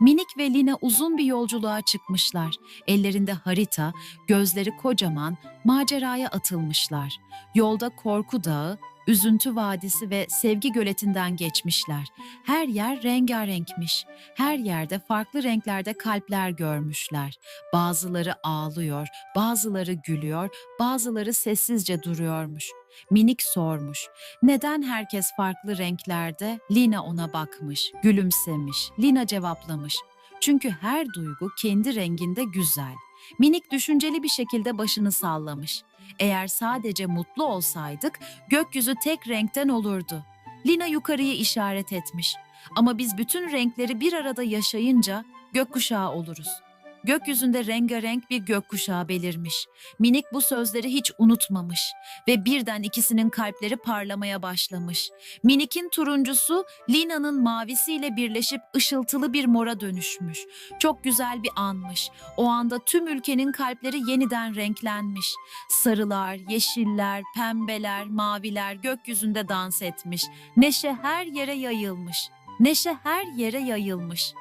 Minik ve Lina uzun bir yolculuğa çıkmışlar. Ellerinde harita, gözleri kocaman, maceraya atılmışlar. Yolda Korku Dağı, Üzüntü Vadisi ve Sevgi Göleti'nden geçmişler. Her yer rengarenkmiş. Her yerde farklı renklerde kalpler görmüşler. Bazıları ağlıyor, bazıları gülüyor, bazıları sessizce duruyormuş. Minik sormuş. Neden herkes farklı renklerde? Lina ona bakmış, gülümsemiş. Lina cevaplamış. Çünkü her duygu kendi renginde güzel. Minik düşünceli bir şekilde başını sallamış. Eğer sadece mutlu olsaydık gökyüzü tek renkten olurdu. Lina yukarıyı işaret etmiş. Ama biz bütün renkleri bir arada yaşayınca gökkuşağı oluruz. Gökyüzünde rengarenk bir gökkuşağı belirmiş. Minik bu sözleri hiç unutmamış ve birden ikisinin kalpleri parlamaya başlamış. Minik'in turuncusu Lina'nın mavisiyle birleşip ışıltılı bir mora dönüşmüş. Çok güzel bir anmış. O anda tüm ülkenin kalpleri yeniden renklenmiş. Sarılar, yeşiller, pembeler, maviler gökyüzünde dans etmiş. Neşe her yere yayılmış. Neşe her yere yayılmış.